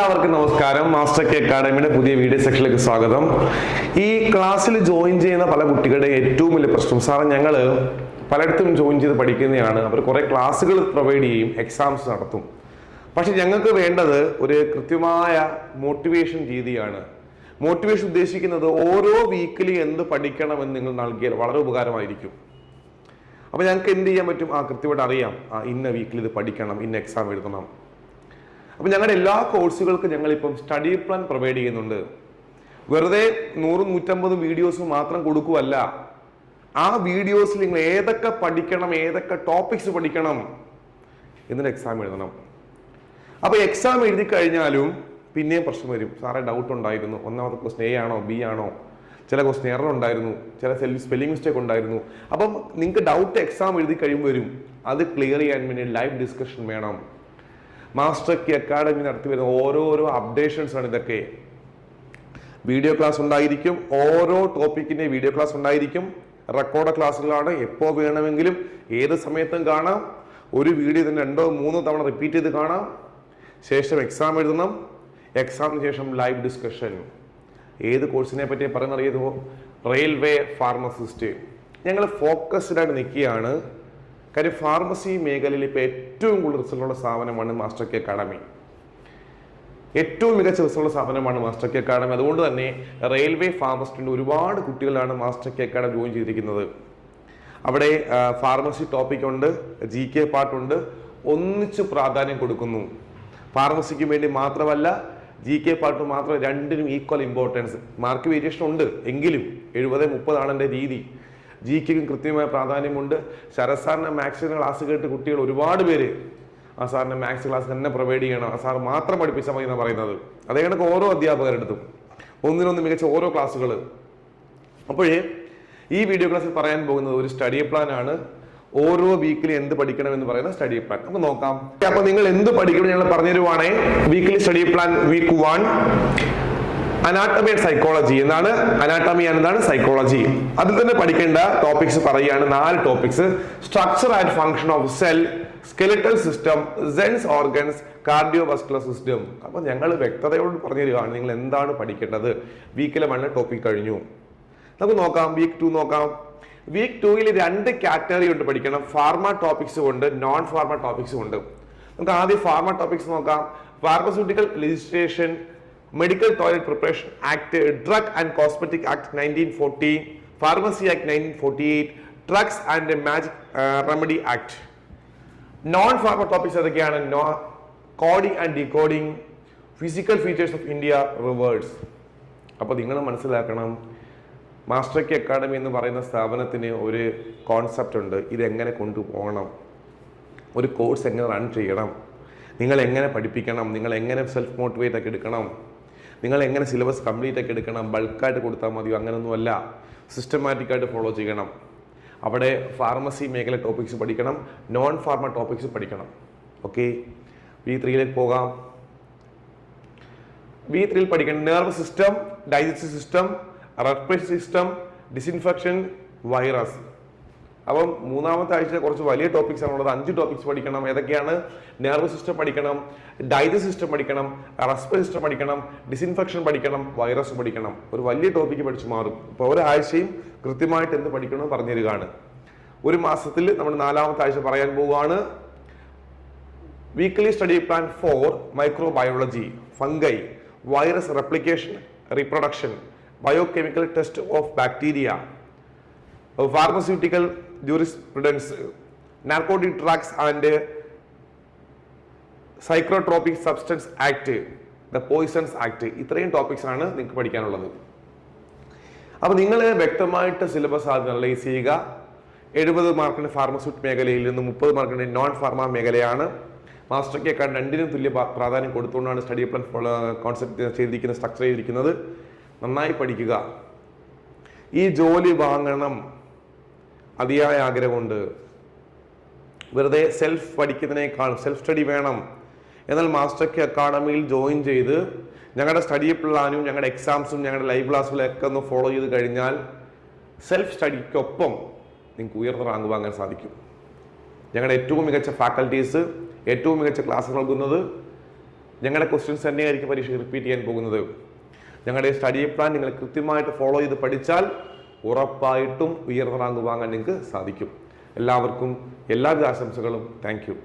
എല്ലാവർക്കും നമസ്കാരം. Master K അക്കാഡമിയുടെ പുതിയ വീഡിയോ സെക്ഷനിലേക്ക് സ്വാഗതം. ഈ ക്ലാസ്സിൽ ജോയിൻ ചെയ്യുന്ന പല കുട്ടികളുടെ ഏറ്റവും വലിയ പ്രശ്നം. സാറേ ഞങ്ങൾ പലയിടത്തും ജോയിൻ ചെയ്ത് പഠിക്കുന്നതാണ്. അവർ കുറേ ക്ലാസ്സുകൾ പ്രൊവൈഡ് ചെയ്യും എക്സാംസ് നടത്തും. പക്ഷെ ഞങ്ങൾക്ക് വേണ്ടത് ഒരു കൃത്യമായ മോട്ടിവേഷൻ രീതിയാണ്. മോട്ടിവേഷൻ ഉദ്ദേശിക്കുന്നത് ഓരോ വീക്കിലി എന്ത് പഠിക്കണമെന്ന് നിങ്ങൾ നൽകിയാൽ വളരെ ഉപകാരമായിരിക്കും. അപ്പോൾ ഞങ്ങൾക്ക് എന്ത് ചെയ്യാൻ പറ്റും? ആ കൃത്യമായിട്ട് അറിയാം. ആ ഇന്ന വീക്കിൽ ഇത് പഠിക്കണം ഇന്ന എക്സാം എഴുതണം. അപ്പം ഞങ്ങളുടെ എല്ലാ കോഴ്സുകൾക്കും ഞങ്ങളിപ്പം സ്റ്റഡി പ്ലാൻ പ്രൊവൈഡ് ചെയ്യുന്നുണ്ട്. വെറുതെ നൂറ് നൂറ്റമ്പത് വീഡിയോസ് മാത്രം കൊടുക്കുവല്ല. ആ വീഡിയോസിൽ നിങ്ങൾ ഏതൊക്കെ പഠിക്കണം ഏതൊക്കെ ടോപ്പിക്സ് പഠിക്കണം എന്നിട്ട് എക്സാം എഴുതണം. അപ്പോൾ എക്സാം എഴുതി കഴിഞ്ഞാലും പിന്നെയും പ്രശ്നം വരും. സാറേ ഡൗട്ട് ഉണ്ടായിരുന്നു. ഒന്നാമത്തെ ക്വസ്റ്റൻ എ ആണോ ബി ആണോ? ചില ക്വസ്റ്റൻ എറർ ഉണ്ടായിരുന്നു. ചില സെൽഫ് സ്പെല്ലിംഗ് മിസ്റ്റേക്ക് ഉണ്ടായിരുന്നു. അപ്പം നിങ്ങൾക്ക് ഡൗട്ട് എക്സാം എഴുതി കഴിയുമ്പോൾ വരും അത് ക്ലിയർ ചെയ്യാൻ വേണ്ടി ലൈവ് ഡിസ്കഷൻ വേണം. മാസ്റ്റർ കി അക്കാഡമി നടത്തി വരുന്ന ഓരോരോ അപ്ഡേഷൻസ് ആണ് ഇതൊക്കെ. വീഡിയോ ക്ലാസ് ഉണ്ടായിരിക്കും. ഓരോ ടോപ്പിക്കിന്റെ വീഡിയോ ക്ലാസ് ഉണ്ടായിരിക്കും. റെക്കോർഡ് ക്ലാസ്സുകളാണ് എപ്പോൾ വേണമെങ്കിലും ഏത് സമയത്തും കാണാം. ഒരു വീഡിയോ തന്നെ രണ്ടോ മൂന്നോ തവണ റിപ്പീറ്റ് ചെയ്ത് കാണാം. ശേഷം എക്സാം എഴുതണം. എക്സാമിന് ശേഷം ലൈവ് ഡിസ്കഷൻ ഏത് കോഴ്സിനെ പറ്റി പറയുന്നറിയതോ റെയിൽവേ ഫാർമസിസ്റ്റ് ഞങ്ങൾ ഫോക്കസ്ഡ് ആയിട്ട് നിൽക്കുകയാണ്. കാര്യം ഫാർമസി മേഖലയിൽ ഇപ്പോൾ ഏറ്റവും കൂടുതൽ റിസൾട്ടുള്ള സ്ഥാപനമാണ് മാസ്റ്റർ കെ അക്കാഡമി ഏറ്റവും മികച്ച റിസൾട്ടുള്ള സ്ഥാപനമാണ് മാസ്റ്റർ കെ അക്കാഡമി അതുകൊണ്ട് തന്നെ റെയിൽവേ ഫാർമസിസ്റ്റിന്റെ ഒരുപാട് കുട്ടികളാണ് മാസ്റ്റർ കെ അക്കാഡമി ജോയിൻ ചെയ്തിരിക്കുന്നത്. അവിടെ ഫാർമസി ടോപ്പിക് ഉണ്ട് ജി കെ പാട്ടുണ്ട്. ഒന്നിച്ച് പ്രാധാന്യം കൊടുക്കുന്നു. ഫാർമസിക്ക് വേണ്ടി മാത്രമല്ല ജി കെ പാട്ട് മാത്രം രണ്ടിനും ഈക്വൽ ഇമ്പോർട്ടൻസ് മാർക്ക് വേരിയേഷൻ ഉണ്ട്. എങ്കിലും എഴുപത് മുപ്പതാണ് എന്റെ രീതി. ജി കെക്കും കൃത്യമായ പ്രാധാന്യമുണ്ട്. ശരത് സാറിന്റെ ക്ലാസ് കേട്ട് കുട്ടികൾ ഒരുപാട് പേര് ആ സാറിന്റെ മാത്സ് ക്ലാസ് തന്നെ പ്രൊവൈഡ് ചെയ്യണം. ആ സാർ മാത്രം പഠിപ്പിച്ചാൽ മതി എന്നാണ് പറയുന്നത്. അതേ കണക്ക് ഓരോ അധ്യാപകരെടുത്തും ഒന്നിനൊന്ന് മികച്ച ഓരോ ക്ലാസ്സുകൾ. അപ്പോഴേ ഈ വീഡിയോ ക്ലാസ്സിൽ പറയാൻ പോകുന്നത് ഒരു സ്റ്റഡി പ്ലാൻ ആണ്. ഓരോ വീക്കിലി എന്ത് പഠിക്കണം എന്ന് പറയുന്ന സ്റ്റഡി പ്ലാൻ നമുക്ക് നോക്കാം. അപ്പൊ നിങ്ങൾ എന്ത് പഠിക്കണം ഞങ്ങൾ പറഞ്ഞു തരുവാണേ weekly study plan week one anatomy and psychology എന്നാണ് അനാട്ടമി എന്താണ് സൈക്കോളജി അതിൽ തന്നെ പഠിക്കേണ്ട ടോപ്പിക്സ് പറയുകയാണ് നാല് topics structure and function of cell skeletal system sense organs cardiovascular system അപ്പൊ ഞങ്ങൾ വ്യക്തതയോട് പറഞ്ഞു തരികയാണ് നിങ്ങൾ എന്താണ് പഠിക്കേണ്ടത്. വീക്കിലെ വണ്ണ് ടോപ്പിക് കഴിഞ്ഞു. നമുക്ക് നോക്കാം വീക്ക് ടു നോക്കാം. വീക്ക് ടൂയിൽ രണ്ട് കാറ്റഗറി ഉണ്ട് പഠിക്കണം. ഫാർമ ടോപ്പിക്സ് ഉണ്ട് നോൺ ഫാർമ ടോപ്പിക്സ് ഉണ്ട്. നമുക്ക് ആദ്യം ഫാർമ ടോപ്പിക്സ് നോക്കാം. Pharmaceutical legislation medical toilet preparation act drug and cosmetic act nineteen forty pharmacy act nineteen forty eight drugs and magic remedy act non pharma topics ഏതൊക്കെയാണ്? No coding and decoding physical features of India rivers അപ്പോൾ നിങ്ങൾ മനസ്സിലാക്കണം master K academy എന്ന് പറയുന്ന സ്ഥാപനത്തിന് ഒരു concept ഉണ്ട്. ഇതെങ്ങനെ കൊണ്ടുപോകണം? ഒരു കോഴ്സ് എങ്ങനെ റൺ ചെയ്യണം? നിങ്ങൾ എങ്ങനെ പഠിപ്പിക്കണം? നിങ്ങൾ എങ്ങനെ സെൽഫ് മോട്ടിവേറ്റ് ഒക്കെ എടുക്കണം? നിങ്ങൾ എങ്ങനെ സിലബസ് കംപ്ലീറ്റ് ഒക്കെ എടുക്കണം ബൾക്കായിട്ട് കൊടുത്താൽ മതിയോ അങ്ങനെയൊന്നുമല്ല സിസ്റ്റമാറ്റിക് ആയിട്ട് ഫോളോ ചെയ്യണം. അവിടെ ഫാർമസി മേഖല ടോപ്പിക്സ് പഠിക്കണം നോൺ ഫാർമ ടോപ്പിക്സ് പഠിക്കണം ഓക്കെ വി ത്രീയിലേക്ക് പോകാം. വി ത്രീയിൽ പഠിക്കണം. Nerve system digestive system respiratory system disinfection virus അപ്പം മൂന്നാമത്തെ ആഴ്ച കുറച്ച് വലിയ ടോപ്പിക്സ് ആണുള്ളത്. അഞ്ച് ടോപ്പിക്സ് പഠിക്കണം. ഏതൊക്കെയാണ്? നെർവ് സിസ്റ്റം പഠിക്കണം ഡൈജസ്റ്റ് സിസ്റ്റം പഠിക്കണം റെസ്പിറേഷൻ സിസ്റ്റം പഠിക്കണം ഡിസിൻഫെക്ഷൻ പഠിക്കണം വൈറസ് പഠിക്കണം. ഒരു വലിയ ടോപ്പിക്ക് പഠിച്ചു മാറും. ഇപ്പോൾ ഒരാഴ്ചയും കൃത്യമായിട്ട് എന്ത് പഠിക്കണമെന്ന് പറഞ്ഞു തരികയാണ്. ഒരു മാസത്തിൽ നമ്മൾ നാലാമത്തെ ആഴ്ച പറയാൻ പോവുകയാണ്. Weekly study plan for microbiology fungi virus replication reproduction biochemical test of bacteria pharmaceutical jurisprudence narcotic drugs and psychotropic substance act the poisons act ഇത്രയും ടോപ്പിക്സ് ആണ് നിങ്ങൾക്ക് പഠിക്കാനുള്ളത്. അപ്പോൾ നിങ്ങൾ വ്യക്തമായിട്ട് സിലബസ് അനലൈസ് ചെയ്യുക. എഴുപത് മാർക്കിന് ഫാർമസ്യൂട്ട് മേഖലയിൽ നിന്ന് മുപ്പത് മാർക്കിന് നോൺ ഫാർമ മേഖലയാണ്. മാസ്റ്റർ കെ കാർഡ് രണ്ടിനും തുല്യ പ്രാധാന്യം കൊടുത്തുകൊണ്ടാണ് സ്റ്റഡി പ്ലാൻ കോൺസെപ്റ്റ് ചെയ്തിരിക്കുന്നത് സ്ട്രക്ചർ ചെയ്തിരിക്കുന്നത്. നന്നായി പഠിക്കുക. ഈ ജോലി വാങ്ങണം. അതിയായ ആഗ്രഹമുണ്ട്. വെറുതെ സെൽഫ് പഠിക്കുന്നതിനേക്കാൾ സെൽഫ് സ്റ്റഡി വേണം. എന്നാൽ മാസ്റ്റർ കെ അക്കാഡമിയിൽ ജോയിൻ ചെയ്ത് ഞങ്ങളുടെ സ്റ്റഡി പ്ലാനും ഞങ്ങളുടെ എക്സാംസും ഞങ്ങളുടെ ലൈവ് ക്ലാസ്സുകളൊക്കെ ഒന്ന് ഫോളോ ചെയ്ത് കഴിഞ്ഞാൽ സെൽഫ് സ്റ്റഡിക്കൊപ്പം നിങ്ങൾക്ക് ഉയർന്ന റാങ്ക് വാങ്ങാൻ സാധിക്കും. ഞങ്ങളുടെ ഏറ്റവും മികച്ച ഫാക്കൽറ്റീസ് ഏറ്റവും മികച്ച ക്ലാസ് നൽകുന്നത് ഞങ്ങളുടെ ക്വസ്റ്റ്യൻസ് തന്നെയായിരിക്കും പരീക്ഷ റിപ്പീറ്റ് ചെയ്യാൻ പോകുന്നത്. ഞങ്ങളുടെ സ്റ്റഡി പ്ലാൻ നിങ്ങൾ കൃത്യമായിട്ട് ഫോളോ ചെയ്ത് പഠിച്ചാൽ ഉറപ്പായിട്ടും ഉയർന്ന റാങ്ക് വാങ്ങാൻ നിങ്ങൾക്ക് സാധിക്കും. എല്ലാവർക്കും എല്ലാവിധ ആശംസകളും. താങ്ക്